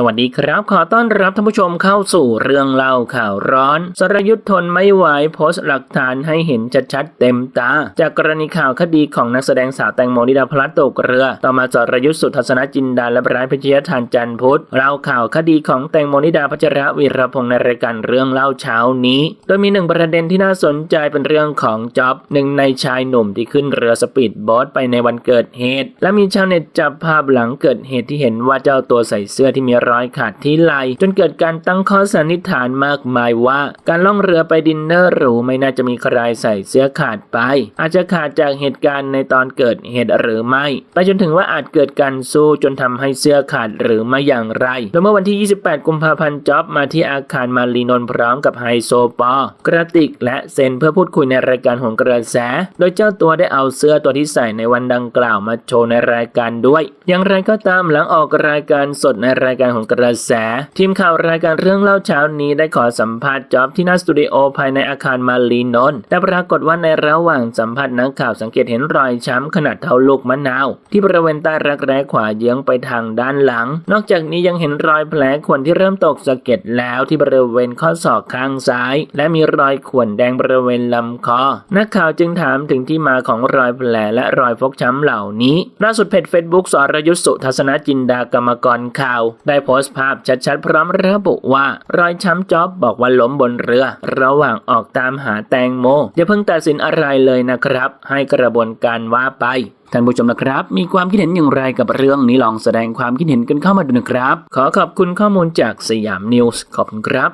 สวัสดีครับ ขอต้อนรับท่านผู้ชมเข้าสู่เรื่องเล่าข่าวร้อน สรยุทธ์ทนไม่ไหวโพสต์หลักฐานให้เห็นชัดๆเต็มตา จากกรณีข่าวคดีของนักแสดงสาวแตงโมนิดาพลัดตกเรือ ต่อมาสรยุทธสุทัศนจินดาและไบรท์พิชยทานจันพุทธเล่าข่าวคดีของแตงโมนิดาพัชระวีรพงษ์ในรายการเรื่องเล่าเช้านี้ โดยมีหนึ่งประเด็นที่น่าสนใจเป็นเรื่องของจ็อบหนึ่งในชายหนุ่มที่ขึ้นเรือสปีดโบ๊ทไปในวันเกิดเหตุ และมีชาวเน็ตจับภาพหลังเกิดเหตุที่เห็นว่าเจ้าตัวใส่เสื้อที่มีรอยขาดที่ไหลจนเกิดการตั้งข้อสันนิษฐานมากมายว่า การล่องเรือไปดินเนอร์หรูไม่น่าจะมีใครใส่เสื้อขาดไป อาจจะขาดจากเหตุการณ์ในตอนเกิดเหตุหรือไม่ ไปจนถึงว่าอาจเกิดการสู้จนทำให้เสื้อขาดหรือไม่อย่างไรโดยเมื่อวันที่ 28 กุมภาพันธ์จ็อบมาที่อาคารมารีนนพร้อมกับไฮโซปอกระติกและเซนเพื่อพูดคุยในรายการของกระแส โดยเจ้าตัวได้เอาเสื้อตัวที่ใส่ในวันดังกล่าวมาโชว์ในรายการด้วย อย่างไรก็ตามหลังออกรายการสดในรายการของกระแส ทีมข่าวรายการเรื่องเล่าเช้านี้ได้ขอสัมภาษณ์จ็อบที่หน้าสตูดิโอภายในอาคารมารีนนท์แต่ปรากฏว่าในระหว่างสัมภาษณ์นักข่าวสังเกตเห็นรอยช้ำขนาดเท่าลูกมะนาว ที่บริเวณใต้รักแร้ขวาเยื้องไปทางด้านหลัง นอกจากนี้ยังเห็นรอยแผลข่วนที่เริ่มตกสะเก็ดแล้วที่บริเวณข้อศอกข้างซ้าย และมีรอยข่วนแดงบริเวณลำคอ นักข่าวจึงถามถึงที่มาของรอยแผลและรอยฟกช้ำเหล่านี้ล่าสุดเพจ Facebook สรยุทธสุทัศนจินดากรรมกรข่าว ได้โพสต์ภาพชัดๆ พร้อมระบุว่า รอยช้ำจ๊อบบอกว่าล้มบนเรือ ระหว่างออกตามหาแตงโมอย่าเพิ่งตัดสินอะไรเลยนะครับ ให้กระบวนการว่าไปท่านผู้ชมนะครับ มีความคิดเห็นอย่างไรกับเรื่องนี้ลองแสดงความคิดเห็นกันเข้ามาดูนะครับ ขอขอบคุณข้อมูลจากสยามนิวส์ขอบคุณครับ